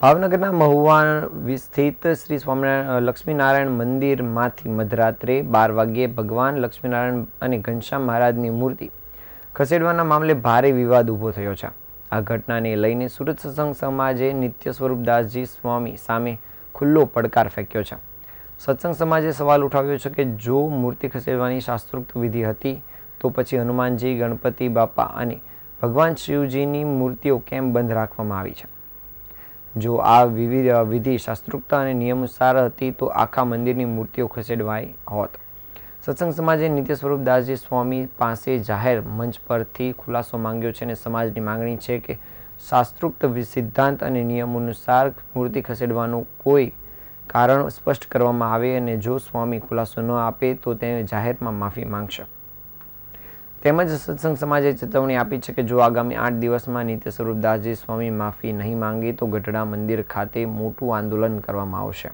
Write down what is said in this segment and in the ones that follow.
ભાવનગરના મહુવા સ્થિત શ્રી સ્વામિનારાયણ લક્ષ્મીનારાયણ મંદિરમાંથી મધરાત્રે બાર વાગ્યે ભગવાન લક્ષ્મીનારાયણ અને ઘનશ્યામ મહારાજની મૂર્તિ ખસેડવાના મામલે ભારે વિવાદ ઊભો થયો છે. આ ઘટનાને લઈને સુરત સત્સંગ સમાજે નિત્ય સ્વરૂપદાસજી સ્વામી સામે ખુલ્લો પડકાર ફેંક્યો છે. સત્સંગ સમાજે સવાલ ઉઠાવ્યો છે કે જો મૂર્તિ ખસેડવાની શાસ્ત્રોક્ત વિધિ હતી, તો પછી હનુમાનજી, ગણપતિ બાપા અને ભગવાન શિવજીની મૂર્તિઓ કેમ બંધ રાખવામાં આવી છે? જો આ વિવિધ વિધિ શાસ્ત્રોક્તા અને નિયમાનુસાર હતી, તો આખા મંદિરની મૂર્તિઓ ખસેડવાઈ હોત. સત્સંગ સમાજે નિત્ય સ્વરૂપ દાસજી સ્વામી પાસે જાહેર મંચ પરથી ખુલાસો માંગ્યો છે અને સમાજની માંગણી છે કે શાસ્ત્રોક્ત સિદ્ધાંત અને નિયમોનુસાર મૂર્તિ ખસેડવાનું કોઈ કારણ સ્પષ્ટ કરવામાં આવે અને જો સ્વામી ખુલાસો ન આપે, તો તે જાહેરમાં માફી માંગશે. તેમજ સત્સંગ સમાજે ચેતવણી આપી છે કે જો આગામી આઠ દિવસમાં નિત્ય સ્વરૂપદાસજી સ્વામી માફી નહીં માંગે તો ગઢડા મંદિર ખાતે મોટું આંદોલન કરવામાં આવશે.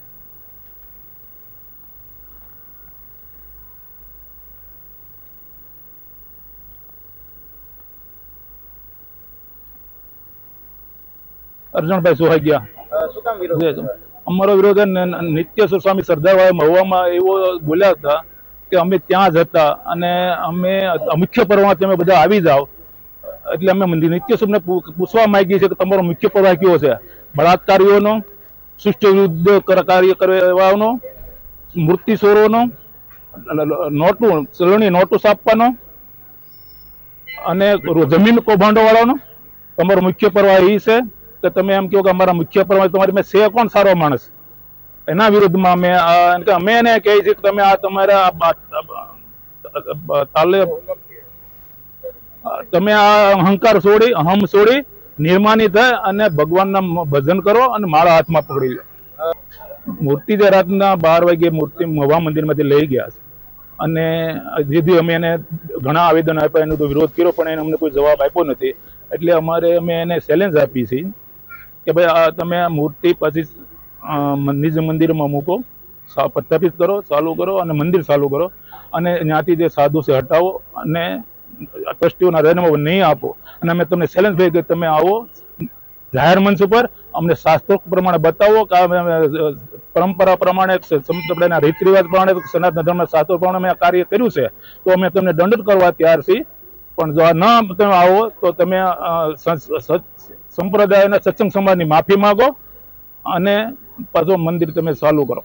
અર્જુનભાઈ સુહાગ્યા અ, શું કામ વિરોધ અમારો વિરોધ નિત્ય સ્વામી સરદારભાઈ મહુવામાં એવો બોલ્યા હતા કે અમે ત્યાં જ હતા અને અમે મુખ્ય પર્વમાં તમે બધા આવી જાઓ. એટલે અમે મંદિર નિત્ય સ્વરૂપને પૂછવા માંગીએ છીએ કે તમારો મુખ્ય પ્રવાહ કયો છે? બળાત્કારીઓનો શિષ્ટ વિરુદ્ધ કાર્ય કરવાનો મૂર્તિ સ્વરોનો નોટું, ચલણી નોટું સાપવાનો અને જમીન કૌભાંડો વાળાનો તમારો મુખ્ય પ્રવાહ એ છે કે તમે એમ કહો કે અમારા મુખ્ય પ્રવાહ તમારી મેં છે કોણ સારો માણસ? એના વિરુદ્ધમાં અમે કે અમે એને કહીએ છીએ કે તમે આ તમારા તાલે તમે આ અહંકાર છોડી, અહમ છોડી નિર્માની થાય અને ભગવાનના ભજન કરો અને મારા હાથમાં પકડી લો. મૂર્તિ જે રાતના બાર વાગે મૂર્તિ મવા મંદિરમાંથી લઈ ગયા છે. અને જેથી અમે એને ઘણા આવેદન આપ્યા, એનો તો વિરોધ કર્યો, પણ એને અમને કોઈ જવાબ આપ્યો નથી. એટલે અમારે અમે એને ચેલેન્જ આપી છે કે ભાઈ, આ તમે મૂર્તિ પછી નિજ મંદિરમાં મૂકો. પ્રસ્થાપિત કરો, ચાલુ કરો અને મંદિર ચાલુ કરો. અને ત્યાંથી જે સાધુ છે હટાવો અને ટ્રસ્ટીઓના રહેનામાં નહીં આપો. અને અમે તમને ચેલેન્જ ભાઈ કે તમે આવો જાહેર મંચ ઉપર, અમને શાસ્ત્રો પ્રમાણે બતાવો કે પરંપરા પ્રમાણે, સંપ્રદાયના રીત રિવાજ પ્રમાણે, સનાતન ધર્મના શાસ્ત્રો પ્રમાણે અમે કાર્ય કર્યું છે. તો અમે તમને દંડ કરવા તૈયાર છીએ. પણ જો ન તમે આવો, તો તમે સંપ્રદાયના સત્સંગ સમાજની માફી માંગો અને પાછો મંદિર તમે ચાલુ કરો.